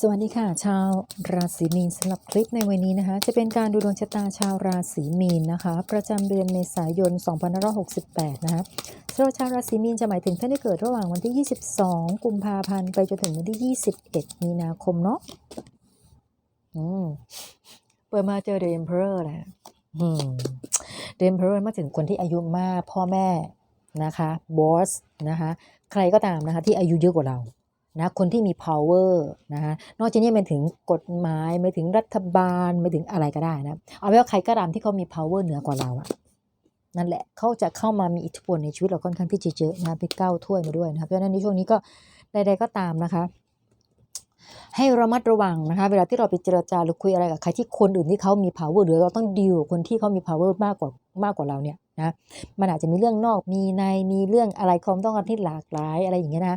สวัสดีค่ะ ชาวราศีมีนสำหรับคลิปในวันนี้นะคะ จะเป็นการดูดวงชะตาชาวราศีมีนนะคะ ประจำเดือนเมษายน 2568 นะคะสำหรับชาวราศีมีนจะหมายถึงท่านที่เกิดระหว่างวันที่ 22 กุมภาพันธ์ไปจนถึงวันที่ 21 มีนาคมเนาะอืมเปิดมาเจอเดมเพอร์แหละอืมเดมเพอร์มาถึงคนที่อายุมากพ่อแม่นะคะบอสนะคะ ใครก็ตามนะคะ ที่อายุเยอะกว่าเรา นะคนที่มี power นะคะนอกจากนี้มันถึงกฎหมายไม่ถึงรัฐบาลไม่ถึงอะไรก็ได้นะเอาไว้ว่าใครก็ตามที่เขามี power เหนือกว่าเราอะนั่นแหละเขาจะเข้ามามีอิทธิพลในชีวิตเราค่อนข้างที่จะเยอะนะไปเก้าถ้วยมาด้วยนะครับเพราะฉะนั้นในช่วงนี้ก็ใดๆก็ตามนะคะ ให้ระมัดระวังนะคะ เวลาที่เราไปเจรจาหรือคุยอะไรกับใครที่คนอื่นที่เขามี power หรือเราต้องดีลกับคนที่เขามี power มากกว่ามากกว่าเราเนี่ย นะมันอาจจะมีเรื่องนอกมีในมีเรื่องอะไรความต้องการที่หลากหลายอะไรอย่างเงี้ยนะ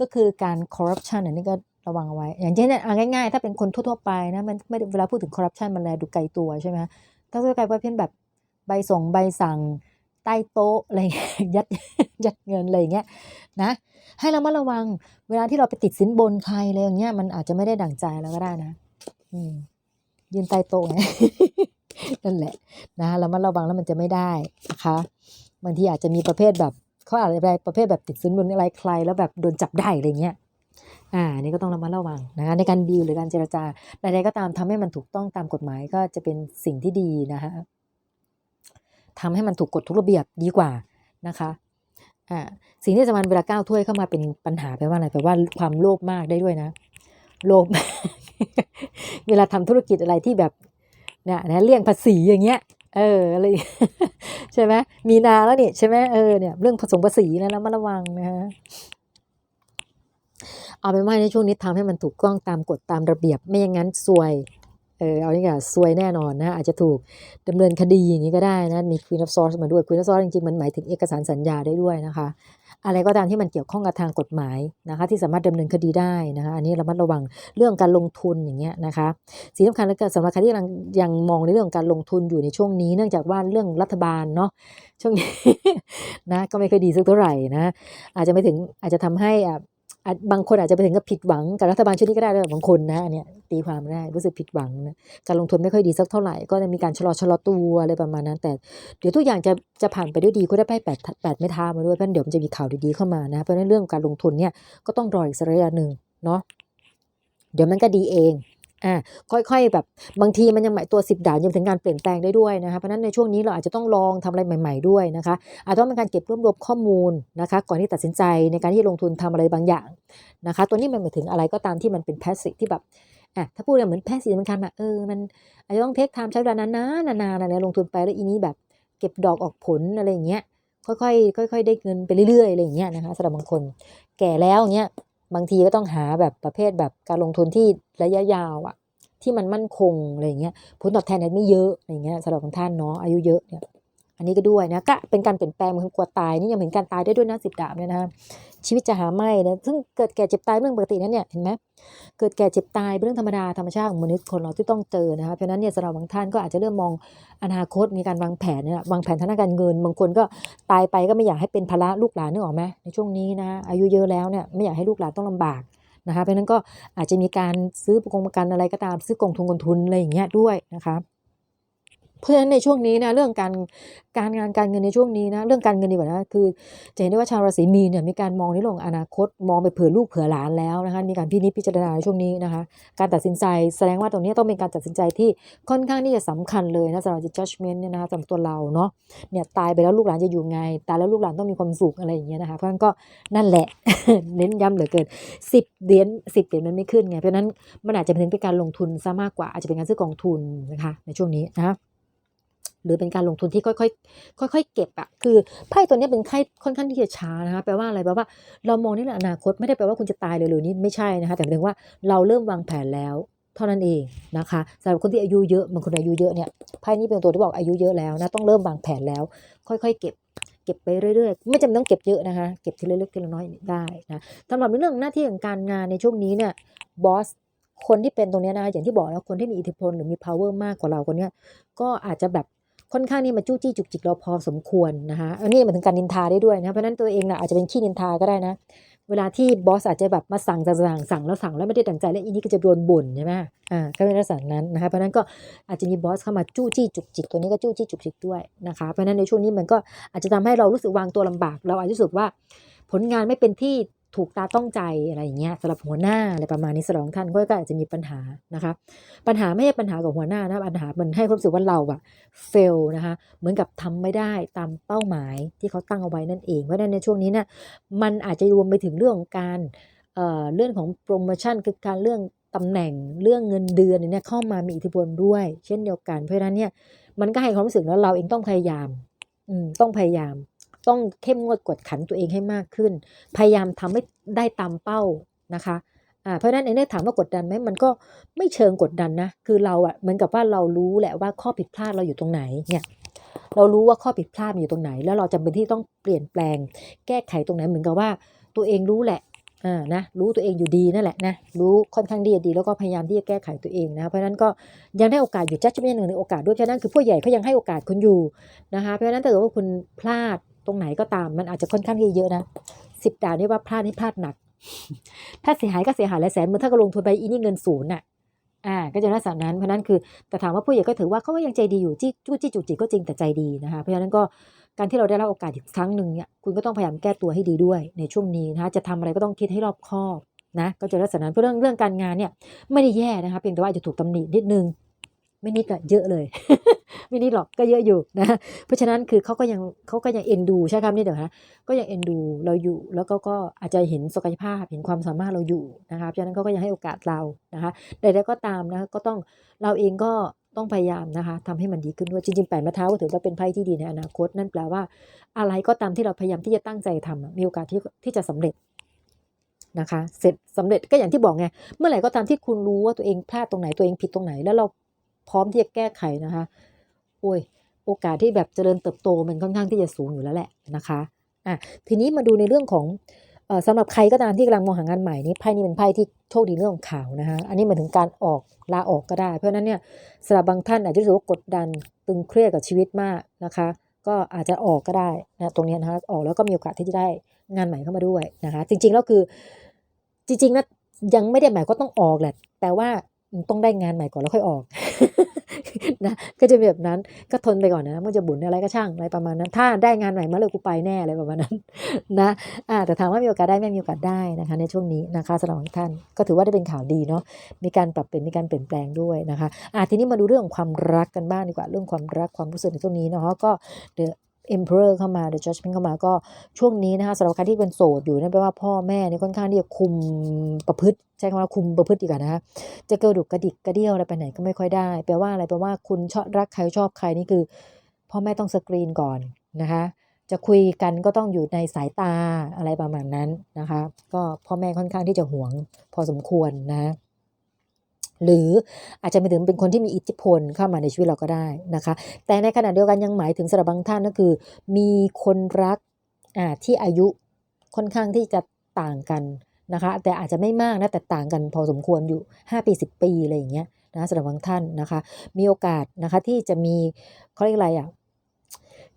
ก็คือการคอร์รัปชันอันนี้ก็ระวังเอาไว้ อย่างเช่นเอาง่ายๆ ถ้าเป็นคนทั่วๆไปนะมันไม่เวลาพูดถึงคอร์รัปชันมันแลดูไกลตัวใช่ไหมถ้าทั่วไปประเภทแบบใบส่งใบสั่งใต้โต๊ะอะไรเงี้ยยัดยัดเงินอะไรอย่างเงี้ยนะให้เรามาระวังเวลาที่เราไปติดสินบนใครอะไรอย่างเงี้ยมันอาจจะไม่ได้ดั่งใจเราก็ได้นะ อืม ยืนใต้โต๊ะไงนั่นแหละนะเรามาระวังแล้วมันจะไม่ได้นะคะบางทีอาจจะมีประเภทแบบเขาอาจจะอะไรประเภทแบบติดสินบนอะไรใคร แล้วแบบโดนจับได้อะไรเงี้ยอ่าอันนี่ก็ต้องระมัดระวังนะคะในการดีลหรือการเจรจาใดๆก็ตามทำให้มันถูกต้องตามกฎหมายก็จะเป็นสิ่งที่ดีนะคะทำให้มันถูกกฎทุกระเบียบดีกว่านะคะอ่าสิ่งที่สำคัญเวลาก้าวถ้วยเข้ามาเป็นปัญหาแปลว่าอะไรแปลว่าความโลภมากได้ด้วยนะ โลภเวลาทำธุรกิจอะไรที่แบบเนี่ยนะเลี่ยงภาษีอย่างเงี้ยเอออะไรใช่ไหมมีนาแล้วนี่ใช่ไหมเออเนี่ยเรื่องผสมภาษีนะแล้วมาระวังนะฮะเอาเป็นว่าในช่วงนี้ทำให้มันถูกต้องตามกฎตามระเบียบ ไม่อย่างนั้นซวยเออเอาอย่างเงี้ยซวยแน่นอนนะอาจจะถูกดำเนินคดีอย่างนี้ก็ได้นะมี Queen of Swords มาด้วย Queen of Swords จริงๆมันหมายถึงเอกสารสัญญาได้ด้วยนะคะ อะไรก็ตามที่มันเกี่ยวข้องกับทางกฎหมายนะคะที่สามารถดำเนินคดีได้นะคะอันนี้ระมัดระวังเรื่องการลงทุนอย่างเงี้ยนะคะสิ่งสำคัญแล้วก็สำหรับใครที่กำลังยังมองในเรื่องการลงทุนอยู่ในช่วงนี้ เนื่องจากว่าเรื่องรัฐบาลเนาะช่วงนี้นะก็ไม่ค่อยดีสักเท่าไหร่นะอาจจะไม่ถึงอาจจะทำให้อะ บางคนอาจจะไปถึงกับผิดหวังกับรัฐบาลชุดนี้ก็ได้ด้วยบางคนนะอันเนี้ยตีความได้รู้สึกผิดหวังนะการลงทุนไม่ค่อยดีสักเท่าไหร่ก็จะมีการชะลอชะลอตัวอะไรประมาณนั้น แต่เดี๋ยวทุกอย่างจะจะผ่านไปด้วยดีก็ได้ไพ่แปดแปดไม่ท้ามาด้วยเพราะฉะนั้นเดี๋ยวมันจะมีข่าวดีๆเข้ามานะเพราะฉะนั้นเรื่องการลงทุนเนี่ยก็ต้องรออีกสักระยะหนึ่งเนาะเดี๋ยวมันก็ดีเอง อ่าค่อยๆ แบบบางทีมันยังหมายตัวสิบดาวยังถึงการเปลี่ยนแปลงได้ด้วยนะคะเพราะนั้นในช่วงนี้เราอาจจะต้องลองทำอะไรใหม่ ๆด้วยนะคะอาจจะต้องเป็นการเก็บรวบรวมข้อมูลนะคะก่อนที่ตัดสินใจในการที่ลงทุนทำอะไรบางอย่างนะคะตัวนี้มันหมายถึงอะไรก็ตามที่มันเป็นแพสซีที่แบบอะถ้าพูดเนี่ยเหมือนแพสซีมันคันอะเออมันอาจจะต้องเทคไทม์ใช้เวลานานๆนานๆอะไรลงทุนไปแล้วอีนี้แบบเก็บดอกออกผลอะไรอย่างเงี้ยค่อยๆค่อย ๆ ได้เงินไปเรื่อยๆอะไรอย่างเงี้ยนะคะสำหรับบางคนแก่แล้วเงี้ย บางทีก็ต้องหาแบบประเภทแบบการลงทุนที่ระยะยาวอะที่มันมั่นคงอะไรเงี้ยผลตอบแทนเนี่ยไม่เยอะอะไรเงี้ยสำหรับบางท่านเนาะอายุเยอะเนี่ยอันนี้ก็ด้วยนะก็เป็นการเปลี่ยนแปลงเหมือนกลัวตายนี่ยังเหมือนการตายได้ด้วยนะสิบดาบเนี่ยนะ ชีวิตจะหาไม่นะซึ่งเกิดแก่เจ็บตายเรื่องปกตินั่นเนี่ยเห็นไหมเกิดแก่เจ็บตายเป็นเรื่องธรรมดาธรรมชาติของมนุษย์คนเราที่ต้องเจอนะคะเพราะนั้นเนี่ยสำหรับบางท่านก็อาจจะเริ่มมองอนาคตมีการวางแผนเนี่ยวางแผนทางการเงิน บางคนก็ตายไปก็ไม่อยากให้เป็นภาระลูกหลานนึกออกไหมในช่วงนี้นะอายุเยอะแล้วเนี่ยไม่อยากให้ลูกหลานต้องลำบากนะคะเพราะฉะนั้นก็อาจจะมีการซื้อประกงประกันอะไรก็ตามซื้อกองทุนกองทุนอะไรอย่างเงี้ยด้วยนะคะ เพราะฉะนั้นในช่วงนี้นะเรื่องการการงานการเงินในช่วงนี้นะเรื่องการเงินดีกว่านะคือจะเห็นได้ว่าชาวราศีมีนเนี่ยมีการมองในเรื่องอนาคต มองไปเผื่อลูกเผื่อหลานแล้วนะคะมีการพินิจพิจารณาในช่วงนี้นะคะ การตัดสินใจแสดงว่าตรงนี้ต้องเป็นการตัดสินใจที่ค่อนข้างที่จะสำคัญเลยนะสำหรับ judgment เนี่ยนะคะสำหรับตัวเราเนาะเนี่ยตายไปแล้วลูกหลานจะอยู่ไง ตายแล้วลูกหลานต้องมีความสุขอะไรอย่างเงี้ยนะคะเพราะฉะนั้นก็นั่นแหละเน้นย้ำเหลือเกินสิบเหรียญสิบเหรียญมันไม่ขึ้นไงเพราะฉะนั้นมันอาจจะเป็นการลงทุนซะมากกว่าอาจจะเป็นการซื้อกองทุนนะคะในช่วงนี้นะ หรือเป็นการลงทุนที่ค่อยๆค่อยๆเก็บอะคือไพ่ตัวนี้เป็นไพ่ค่อนข้างที่จะช้านะคะแปลว่าอะไรแปลว่าเรามองนเรื่องอนาคตไม่ได้แปลว่าคุณจะตายเลยหร็วๆนี้ไม่ใช่นะคะแต่หมายถึงว่าเราเริ่มวางแผนแล้วเท่านั้นเองนะคะสำหรับคนที่อายุเยอะบางคนอายุเยอะเนี่ยไพ่นี้เป็นตัวที่บอกอายุเยอะแล้วนะต้องเริ่มวางแผนแล้ว ค่อยๆ เก็บเก็บไปเรื่อยๆ ไม่จำเป็นต้องเก็บเยอะนะคะ เก็บทีละเล็กทีละน้อยได้นะสำหรับในเรื่องหน้าที่ของการงานในช่วงนี้เนี่ยบอสคนที่เป็นตรงเนี้ยนะคะอย่างที่บอกแล้วคนที่มีอิทธิพลหรือมี power มากกว่าเราคนเนี้ยก็อาจจะแบบ ค่อนข้างนี่มาจู้จี้จุกจิกเราพอสมควรนะคะอันนี้หมายถึงการนินทาได้ด้วยนะเพราะนั้นตัวเองนะอาจจะเป็นขี้นินทาก็ได้นะ เวลาที่บอสอาจจะแบบมาสั่งสั่งสั่งสั่งแล้วสั่งแล้วไม่ได้ดังใจแล้วอีนี่ก็จะโดนบ่นใช่ไหมอ่าก็เป็นลักษณะนั้นนะคะเพราะนั้นก็อาจจะมีบอสเข้ามาจู้จี้จุกจิกตัวนี้ก็จู้จี้จุกจิกด้วยนะคะเพราะฉะนั้นในช่วงนี้มันก็อาจจะทำให้เรารู้สึกวางตัวลำบาก เราอาจจะรู้สึกว่าผลงานไม่เป็นที่ ถูกตาต้องใจอะไรอย่างเงี้ยสำหรับหัวหน้าอะไรประมาณนี้สำหรับท่านก็อาจจะมีปัญหานะคะ ปัญหาไม่ใช่ปัญหากับหัวหน้านะปัญหามันให้ความรู้สึกว่าเราอะ fail นะคะเหมือนกับทำไม่ได้ตามเป้าหมายที่เขาตั้งเอาไว้นั่นเองเพราะฉะนั้นในช่วงนี้เนี่ยมันอาจจะรวมไปถึงเรื่องของการเอ่อเรื่องของโปรโมชั่นคือการเรื่องตำแหน่งเรื่องเงินเดือนเนี่ยเข้ามามีอิทธิพลด้วย เช่นเดียวกันเพราะฉะนั้นเนี่ยมันก็ให้ความรู้สึกแล้วเราเองต้องพยายามอืมต้องพยายาม ต้องเข้มงวดกวดขันตัวเองให้มากขึ้น พยายามทำให้ได้ตามเป้านะคะเพราะนั้นไอ้เนี่ถามว่ากดดันไหมมันก็ไม่เชิงกดดันนะ คือเราอะเหมือนกับว่าเรารู้แหละว่าข้อผิดพลาดเราอยู่ตรงไหนเนี่ยเรารู้ว่าข้อผิดพลาดมันอยู่ตรงไหน แล้วเราจำเป็นที่ต้องเปลี่ยนแปลง แก้ไขตรงไหนเหมือนกับว่า ตัวเองรู้แหละอ่านะรู้ตัวเองอยู่ดีนั่นแหละนะรู้ค่อนข้างดีดี แล้วก็พยายามที่จะแก้ไขตัวเองนะเพราะนั้นก็ยังได้โอกาสอยู่จัดจะไม่ยังหนึ่งโอกาสด้วยเพราะนั้นคือผู้ใหญ่เขายังให้โอกาสคุณอยู่นะคะเพราะฉะนั้นถ้าเกิดว่าคุณพลาด ตรงไหนก็ตามมันอาจจะค่อนข้างที่จะเยอะนะสิบดาวนี่ว่าพลาดนี่พลาดหนัก ถ้าเสียหายก็เสียหายหลายแสนเหมื่อนถ้าก็ลงทุนไปอีนี่เงินศูนย์น่ะอ่าก็จะลักษณะนั้นเพราะนั้นคือแต่ถามว่าผู้ใหญ่ก็ถือว่าเขาก็ยังใจดีอยู่จี้จู้จี้จุจิก็จริงแต่ใจดีนะคะเพราะฉะนั้นก็การที่เราได้รับโอกาสอีกครั้งหนึ่งเนี่ยคุณก็ต้องพยายามแก้ตัวให้ดีด้วย ในช่วงนี้นะคะจะทำอะไรก็ต้องคิดให้รอบคอบนะก็จะลักษณะนั้นเพราะเรื่องเรื่องการงานเนี่ยไม่ได้แย่นะคะเพียงแต่ว่าอาจจะถูกตำหนินิดนึงไม่นิดอะเยอะเลย ไม่นิดหรอกก็เยอะอยู่นะเพราะฉะนั้นคือเขาก็ยังเขาก็ยังเอ็นดูใช่คำนี้เดี๋ยวนะก็ยังเอ็นดูเราอยู่ แล้วก็ก็อาจจะเห็นศักยภาพเห็นความสามารถเราอยู่นะคะเพราะฉะนั้นเขาก็ยังให้โอกาสเรานะคะใดๆก็ตามนะก็ต้องเราเองก็ต้องพยายามนะคะทำให้มันดีขึ้นด้วยจริงๆแปดม้เท้าก็ถือว่าเป็นไพ่ที่ดีในอนาคต นั่นแปลว่า อะไรก็ตามที่เราพยายามที่จะตั้งใจทำอะมีโอกาสที่ที่จะสำเร็จนะคะเสร็จสำเร็จก็อย่างที่บอกไงเมื่อไหร่ก็ตามที่คุณรู้ว่าตัวเองพลาดตรงไหนตัวเองผิดตรงไหน แล้วเราพร้อมที่จะแก้ไขนะคะ โอ้ยโอกาสที่แบบเจริญเติบโตมันค่อนข้างที่จะสูงอยู่แล้วแหละนะคะอะทีนี้มาดูในเรื่องของเอ่อสำหรับใครก็ตามที่กำลังมองหางานใหม่นี่ไพ่นี้เป็นไพ่ที่โชคดีเรื่องของข่าวนะคะอันนี้หมายถึงการออกลาออกก็ได้ เพราะฉะนั้นเนี่ยสำหรับบางท่านอาจจะรู้สึกว่ากดดันตึงเครียดกับชีวิตมากนะคะ ก็อาจจะออกก็ได้นะตรงนี้นะคะออกแล้วก็มีโอกาสที่จะได้งานใหม่เข้ามาด้วยนะคะ จริงๆแล้วคือจริงๆนะยังไม่ได้หมายก็ต้องออกแหละ แต่ว่าต้องได้งานใหม่ก่อนแล้วค่อยออก นะก็จะเป็นแบบนั้นก็ทนไปก่อนนะมันจะบุญอะไรก็ช่างอะไรประมาณนั้น ถ้าได้งานใหม่มาเลยกูไปแน่อะไรประมาณนั้นนะแต่ถามว่ามีโอกาสได้ไม่มีโอกาสได้นะคะ ในช่วงนี้นะคะสำหรับท่านก็ถือว่าได้เป็นข่าวดีเนาะมีการปรับเปลี่ยนมีการเปลี่ยนแปลงด้วยนะคะอะทีนี้มาดูเรื่องความรักกันบ้างดีกว่าเรื่องความรักความรู้สึกในช่วงนี้เนาะก็เดือ Emperor เข้ามา The Judgment เข้ามาก็ช่วงนี้นะคะสำหรับใครที่เป็นโสดอยู่นั่นแปลว่าพ่อแม่นี่ค่อนข้างที่จะคุมประพฤติใช้คำว่าคุมประพฤติดีกว่านะคะจะเกระดุกกระดิกกระเดี่ยวอะไรไปไหนก็ไม่ค่อยได้ แปลว่าอะไรแปลว่าคุณชอบรักใครชอบใครนี่คือ พ่อแม่ต้องสกรีนก่อนนะคะจะคุยกันก็ต้องอยู่ในสายตาอะไรประมาณนั้นนะคะ ก็พ่อแม่ค่อนข้างที่จะหวงพอสมควรนะ หรืออาจจะไปถึงเป็นคนที่มีอิทธิพลเข้ามาในชีวิตเราก็ได้นะคะ แต่ในขณะเดียวกันยังหมายถึงสำหรับบางท่านก็คือ มีคนรักที่อายุค่อนข้างที่จะต่างกันนะคะ แต่อาจจะไม่มากนะแต่ต่างกันพอสมควรอยู่ 5 ปี 10 ปีอะไรอย่างเงี้ยนะสำหรับบางท่านนะคะ มีโอกาสนะคะที่จะมีเขาเรียกอะไรอะ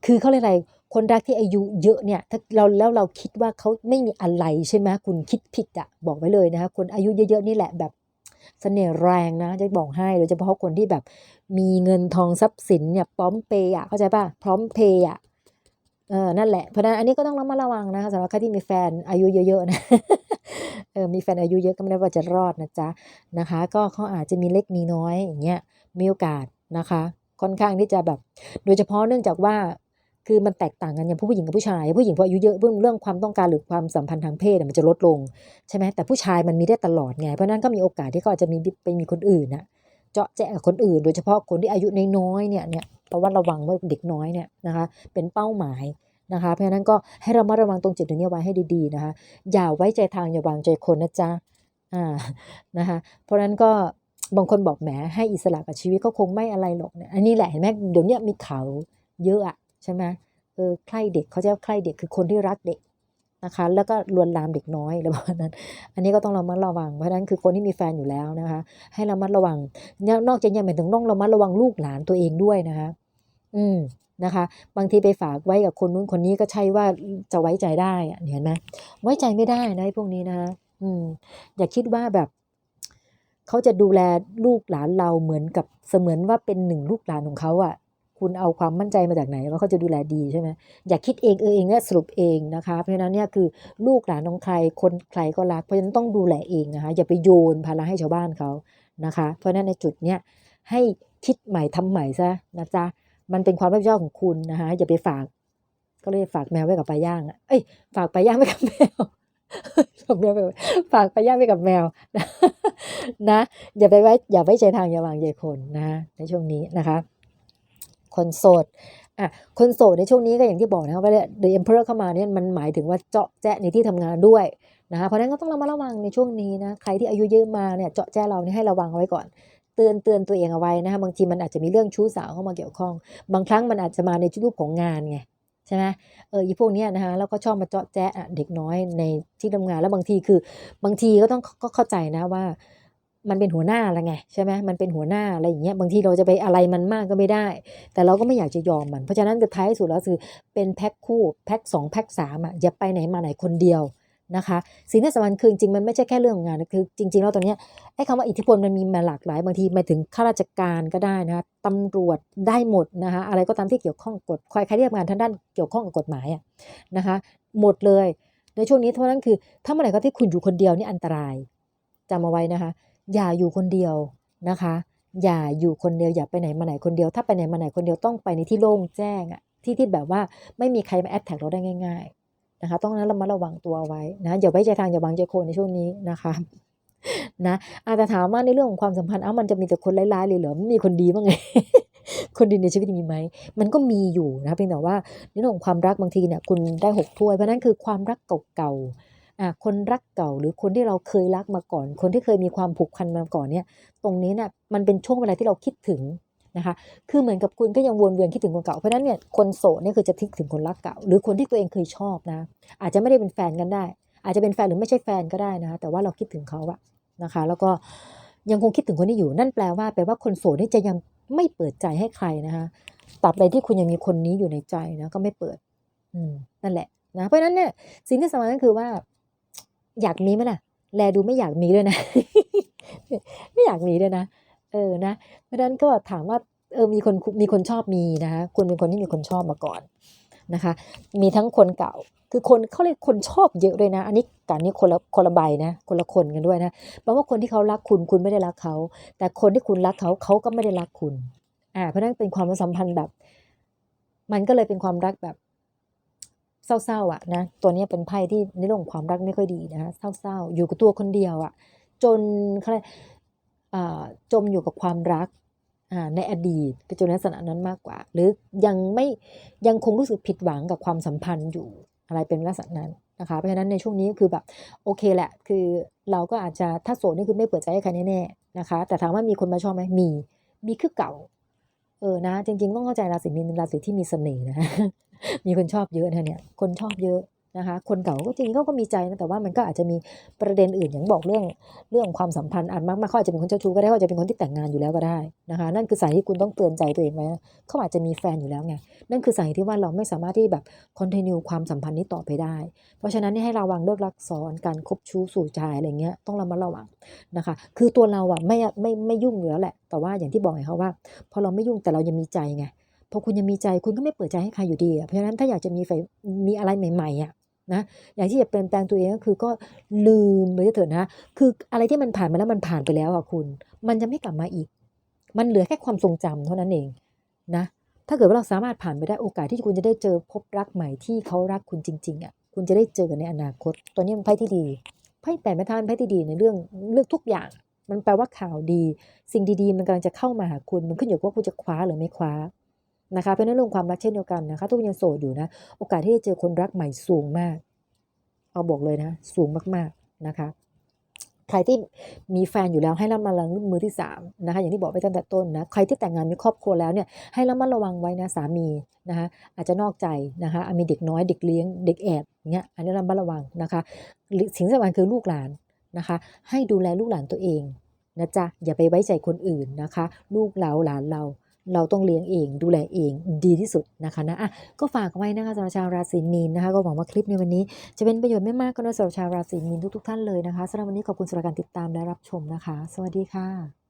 คือเขาเรียกอะไรคนรักที่อายุเยอะเนี่ยถ้าเราแล้วเราคิดว่าเขาไม่มีอะไรใช่ไหมคุณคิดผิดอะบอกไว้เลยนะคะคนอายุเยอะๆนี่แหละแบบ เสน่ห์แรงนะจะบอกให้โดยเฉพาะคนที่แบบมีเงินทองทรัพย์สินเนี่ยพร้อมเพย์อะเข้าใจป่ะพร้อมเพย์อะเออนั่นแหละเพราะฉะนั้นอันนี้ก็ต้องระมัดระวังนะคะสำหรับใครที่มีแฟนอายุเยอะๆนะเออมีแฟนอายุเยอะก็ไม่ได้ว่าจะรอดนะจ๊ะนะคะ ก็เขาอาจจะมีเล็กมีน้อยอย่างเงี้ยมีโอกาสนะคะ ค่อนข้างที่จะแบบ โดยเฉพาะเนื่องจากว่า คือมันแตกต่างกันอย่างผู้หญิงกับผู้ชาย ผู้หญิงพออายุเยอะเรื่องเรื่องความต้องการหรือความสัมพันธ์ทางเพศมันจะลดลงใช่ไหมแต่ผู้ชายมันมีได้ตลอดไง เพราะนั้นก็มีโอกาสที่เขาอาจจะมีไปมีคนอื่นนะเจาะแจะกับคนอื่น โดยเฉพาะคนที่อายุน้อยๆเนี่ยเนี่ยระวัดระวังว่าเด็กน้อยเนี่ยนะคะเป็นเป้าหมายนะคะ เพราะฉะนั้นก็ให้เรามาระวังตรงจุดนี้ไว้ให้ดีๆนะคะอย่าไว้ใจทางอย่าวางใจคนนะจ๊ะอ่านะคะเพราะนั้นก็บางคนบอกแหมให้อิสระกับชีวิตก็คงไม่อะไรหรอกเนี่ยอันนี้แหละเห็นไหมเดี๋ยวนี้มีข่าวเยอะอะ ใช่ไหมเออใคร่เด็กเขาจะใคร่เด็กคือคนที่รักเด็กนะคะ แล้วก็ลวนลามเด็กน้อยอะไรประมาณนั้น อันนี้ก็ต้องระมัดระวัง เพราะฉะนั้นคือคนที่มีแฟนอยู่แล้วนะคะ ให้ระมัดระวัง นอกจากนี้หมายถึงต้องระมัดระวังลูกหลานตัวเองด้วยนะคะ อืมนะคะ บางทีไปฝากไว้กับคนนู้นคนนี้ก็ใช่ว่าจะไว้ใจได้อะเห็นไหมไว้ใจไม่ได้นะพวกนี้นะคะอืม อย่าคิดว่าแบบเขาจะดูแลลูกหลานเราเหมือนกับเสมือนว่าเป็นหนึ่งลูกหลานของเขาอะ่ะ คุณเอาความมั่นใจมาจากไหนว่าเขาจะดูแลดีใช่ไหมอย่าคิดเองเออเองและสรุปเองนะคะเพราะฉะนั้นเนี่ยคือลูกหลานของใครคนใครก็รัก เพราะฉะนั้นต้องดูแลเองนะคะอย่าไปโยนภาระให้ชาวบ้านเขานะคะ เพราะฉะนั้นในจุดเนี้ยให้คิดใหม่ทำใหม่ซะนะจ๊ะมันเป็นความรับผิดชอบของคุณนะคะอย่าไปฝาก ก็เลยฝากแมวไว้กับปลาย่างอะเอ้ยฝากปลาย่างไว้กับแมวฝากไปฝากปลาย่างไว้กับแมวนะ อย่าไปไว้อย่าไว้ใจทางอย่าวางใจคนนะในช่วงนี้นะคะ คนโสดอะคนโสดในช่วงนี้ก็อย่างที่บอกนะครับว่า The Emperor เข้ามาเนี่ยมันหมายถึงว่าเจาะแจ๊ะในที่ทำงานด้วยนะคะเพราะนั้นก็ต้องระมัดระวังในช่วงนี้นะใครที่อายุเยอะมาเนี่ยเจาะแจ๊ะเราเนี่ยให้ระวังไว้ก่อนเตือนเตือนตัวเองเอาไว้นะคะบางทีมันอาจจะมีเรื่องชู้สาวเข้ามาเกี่ยวข้อง บางครั้งมันอาจจะมาในรูปของงานไงใช่ไหมเอออีพวกเนี้ยนะคะแล้วก็ชอบมาเจาะแจ๊ะอะเด็กน้อยในที่ทำงานแล้วบางทีคือบางทีก็ต้องก็เข้าใจนะว่า มันเป็นหัวหน้าละไงใช่ไหมมันเป็นหัวหน้าอะไรอย่างเงี้ยบางทีเราจะไปอะไรมันมากก็ไม่ได้ แต่เราก็ไม่อยากจะยอมมัน เพราะฉะนั้นก็ท้ายสุดแล้วคือเป็นแพ็คคู่แพ็คสองแพ็คสามอะอย่าไปไหนมาไหนคนเดียวนะคะสิ่งที่สำคัญคือจริงมันไม่ใช่แค่เรื่องของงานคือจริง ๆ แล้วตอนเนี้ยไอ้คำว่าอิทธิพลมันมีมาหลากหลาย บางทีมาถึงข้าราชการก็ได้นะคะตำรวจได้หมดนะคะอะไรก็ตามที่เกี่ยวข้องกฎใครใครที่ทำงานทางด้านเกี่ยวข้องกับกฎหมายอะนะคะหมดเลยในช่วงนี้เท่านั้นคือถ้าเมื่อไหร่ก็ที่คุณอยู่คนเดียวนี่อันตรายจำเอาไว้นะคะ อย่าอยู่คนเดียวนะคะ อย่าอยู่คนเดียวอย่าไปไหนมาไหนคนเดียว ถ้าไปไหนมาไหนคนเดียวต้องไปในที่โล่งแจ้งอะที่ที่แบบว่าไม่มีใครมาแอดแท็กเราได้ง่าย ๆนะคะ ต้องนั้นเรามาระวังตัวไว้นะอย่าไว้ใจทางอย่าวางใจคนในช่วงนี้นะคะนะอาจจะถามว่าในเรื่องของความสัมพันธ์เอ้ามันจะมีแต่คนร้ายๆเลยเหรอไม่มีคนดีบ้างไงคนดีในชีวิตมีไหม มันก็มีอยู่นะเพียงแต่ว่าในเรื่องของความรักบางทีเนี่ยคุณได้หกถ้วย เพราะนั้นคือความรักเก่าๆ คนรักเก่าหรือคนที่เราเคยรักมาก่อน คนที่เคยมีความผูกพันมาก่อนเนี่ย ตรงนี้เนี่ยมันเป็นช่วงเวลาที่เราคิดถึงนะคะ คือเหมือนกับคุณก็ยังวนเวียนคิดถึงคนเก่า เพราะนั้นเนี่ยคนโสดเนี่ยคือจะคิดถึงคนรักเก่า หรือคนที่ตัวเองเคยชอบนะ อาจจะไม่ได้เป็นแฟนกันได้ อาจจะเป็นแฟนหรือไม่ใช่แฟนก็ได้นะคะแต่ว่าเราคิดถึงเขาอะนะคะ แล้วก็ยังคงคิดถึงคนที่อยู่ นั่นแปลว่าแปลว่าคนโสดนี่จะยังไม่เปิดใจให้ใครนะคะตราบใดที่คุณยังมีคนนี้อยู่ในใจนะก็ไม่เปิด อืมนั่นแหละนะเพราะฉะนั้นเนี่ยสิ่งที่สำคัญก็คือว่า อยากมีไหมล่ะ แลดูไม่อยากมีด้วยนะ ไม่อยากมีด้วยนะ เออนะ เพราะฉะนั้นก็ถามว่าเออมีคนมีคนชอบมีนะคะคุณเป็นคนที่มีคนชอบมาก่อนนะคะ มีทั้งคนเก่า คือคนเขาเรียกคนชอบเยอะเลยนะ อันนี้การนี้คนละคนละใบนะ คนละคนกันด้วยนะแปลว่าคนที่เขารักคุณคุณไม่ได้รักเขา แต่คนที่คุณรักเขาเขาก็ไม่ได้รักคุณ อ่า เพราะฉะนั้นเป็นความสัมพันธ์แบบ มันก็เลยเป็นความรักแบบ เศร้าๆอะนะตัวนี้เป็นไพ่ที่ในเรื่องความรักไม่ค่อยดีนะเศร้าๆ อยู่กับตัวคนเดียวอะ จนเขาเรียกจมอยู่กับความรักในอดีตเป็นจนลักษณะนั้นมากกว่า หรือยังไม่ยังคงรู้สึกผิดหวังกับความสัมพันธ์อยู่อะไรเป็นลักษณะนั้นนะคะเพราะฉะนั้นในช่วงนี้คือแบบโอเคแหละ คือเราก็อาจจะถ้าโสดนี่คือไม่เปิดใจให้ใครแน่ๆนะคะ แต่ถามว่ามีคนมาชอบไหมมีมีคือเก่า เออนะ จริง ๆ ต้องเข้าใจราศีมีนเป็นราศีที่มีเสน่ห์นะมีคนชอบเยอะนะเนี่ยคนชอบเยอะ นะคะคนเก่าก็จริงเขาก็มีใจนะแต่ว่ามันก็อาจจะมีประเด็นอื่นอย่างบอกเรื่องเรื่องความสัมพันธ์อาจมากๆเขาอาจจะเป็นคนเจ้าชู้ก็ได้เขาอาจจะเป็นคนที่แต่งงานอยู่แล้วก็ได้นะคะนั่นคือสาเหตุที่คุณต้องเตือนใจตัวเองไว้เขาอาจจะมีแฟนอยู่แล้วไงนั่นคือสาเหตุที่ว่าเราไม่สามารถที่แบบคอนติเนียความสัมพันธ์นี้ต่อไปได้ เพราะฉะนั้นนี่ให้ระวังเลิกรักซ้อนการคบชู้สู่ชายอะไรเงี้ยต้องระมัดระวังนะคะ คือตัวเราอะไม่ไม่ไม่ยุ่งอยู่แล้วแหละ แต่ว่าอย่างที่บอกไงเขาว่า พอเราไม่ยุ่งแต่เรายังมีใจไง พอคุณยังมีใจคุณก็ไม่เปิดใจให้ใครอยู่ดีเพราะฉะนั้นถ้าอยากจะมีไฟมีอะไรใหม่ๆอะนะอย่ากที่จะเปลี่ยนแปลงตัวเองก็คือก็ลืมไปเถอะนะ คืออะไรที่มันผ่านมาแล้วมันผ่านไปแล้วอะคุณ มันจะไม่กลับมาอีก มันเหลือแค่ความทรงจำเท่านั้นเองนะ ถ้าเกิดว่าเราสามารถผ่านไปได้โอกาสที่คุณจะได้เจอพบรักใหม่ที่เขารักคุณจริงๆอะคุณจะได้เจอกันในอนาคต ตัวนี้มันไพ่ที่ดีไพ่แปดไม้เท้านไพ่ที่ดีในเรื่องเรื่องทุกอย่าง มันแปลว่าข่าวดี สิ่งดีๆ มันกำลังจะเข้ามาหาคุณ มันขึ้นอยู่ว่าคุณจะคว้าหรือไม่คว้า นะคะเพราะนั้นเรื่องความรักเช่นเดียวกันนะคะทุกคนยังโสดอยู่นะ โอกาสที่จะเจอคนรักใหม่สูงมาก เอาบอกเลยนะ สูงมากๆนะคะ ใครที่มีแฟนอยู่แล้วให้ระมัดระวังมือที่สามนะคะอย่างที่บอกไปตั้งแต่ต้นนะใครที่แต่งงานมีครอบครัวแล้วเนี่ยให้ระมัดระวังไว้นะสามีนะคะอาจจะนอกใจนะคะมีเด็กน้อยเด็กเลี้ยงเด็กแอบเงี้ยอันนี้ระมัดระวังนะคะสิ่งสำคัญคือลูกหลานนะคะ ให้ดูแลลูกหลานตัวเองนะจ๊ะอย่าไปไว้ใจคนอื่นนะคะ ลูกเราหลานเรา เราต้องเลี้ยงเอง ดูแลเองดีที่สุดนะคะนะอะก็ฝากไว้นะคะสำหรับชาวราศีมีนนะคะก็หวังว่าคลิปในวันนี้ จะเป็นประโยชน์ไม่มากก็น้อยสำหรับชาวราศีมีนทุกๆท่านเลยนะคะสำหรับวันนี้ขอบคุณสำหรับการติดตามและรับชมนะคะ สวัสดีค่ะ